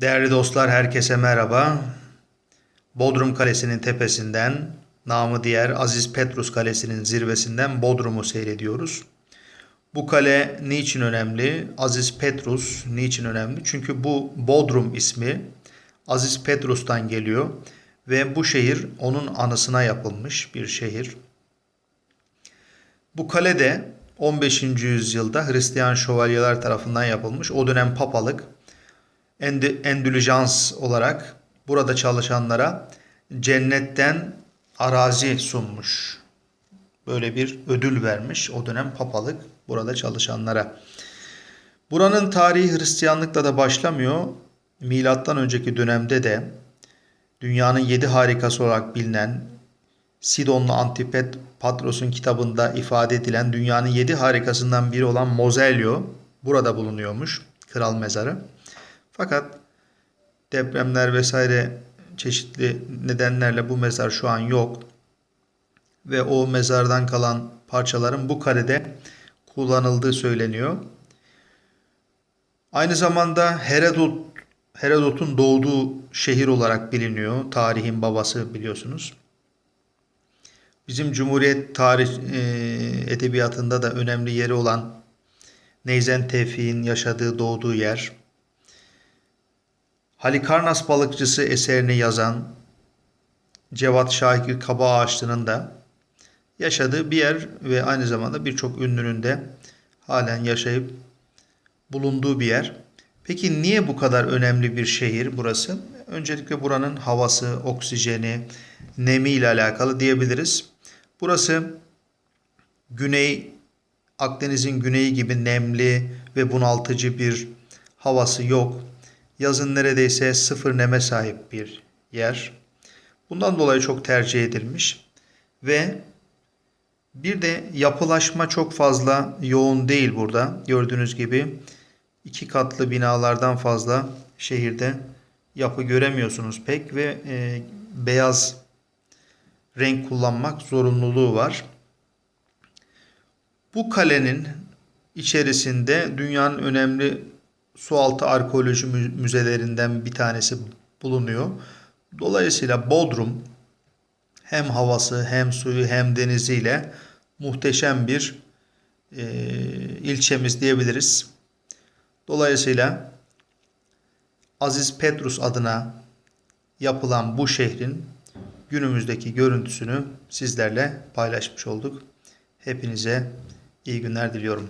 Değerli dostlar herkese merhaba. Bodrum Kalesi'nin tepesinden, namı diğer Aziz Petrus Kalesi'nin zirvesinden Bodrum'u seyrediyoruz. Bu kale niçin önemli? Aziz Petrus niçin önemli? Çünkü bu Bodrum ismi Aziz Petrus'tan geliyor ve bu şehir onun anısına yapılmış bir şehir. Bu kale de 15. yüzyılda Hristiyan şövalyeler tarafından yapılmış. O dönem papalık Endülüjans olarak burada çalışanlara cennetten arazi sunmuş. Böyle bir ödül vermiş o dönem papalık burada çalışanlara. Buranın tarihi Hristiyanlıkla da başlamıyor. Milattan önceki dönemde de dünyanın yedi harikası olarak bilinen Sidonlu Antipet Patros'un kitabında ifade edilen dünyanın yedi harikasından biri olan Mozelyo burada bulunuyormuş. Kral mezarı. Fakat depremler vesaire çeşitli nedenlerle bu mezar şu an yok. Ve o mezardan kalan parçaların bu kalede kullanıldığı söyleniyor. Aynı zamanda Herodot Herodot'un doğduğu şehir olarak biliniyor. Tarihin babası biliyorsunuz. Bizim Cumhuriyet tarih e, edebiyatında da önemli yeri olan Neyzen Tevfik'in yaşadığı, doğduğu yer. Halikarnas balıkçısı eserini yazan Cevat Şahik Kaba Ağaçlı'nın da yaşadığı bir yer ve aynı zamanda birçok ünlünün de halen yaşayıp bulunduğu bir yer. Peki niye bu kadar önemli bir şehir burası? Öncelikle buranın havası, oksijeni, nemi ile alakalı diyebiliriz. Burası güney Akdeniz'in güneyi gibi nemli ve bunaltıcı bir havası yok. Yazın neredeyse sıfır neme sahip bir yer. Bundan dolayı çok tercih edilmiş ve bir de yapılaşma çok fazla yoğun değil burada. Gördüğünüz gibi iki katlı binalardan fazla şehirde yapı göremiyorsunuz pek ve e, beyaz renk kullanmak zorunluluğu var. Bu kalenin içerisinde dünyanın önemli sualtı arkeoloji mü- müzelerinden bir tanesi bulunuyor. Dolayısıyla Bodrum hem havası hem suyu hem deniziyle muhteşem bir e, ilçemiz diyebiliriz. Dolayısıyla Aziz Petrus adına yapılan bu şehrin günümüzdeki görüntüsünü sizlerle paylaşmış olduk. Hepinize iyi günler diliyorum.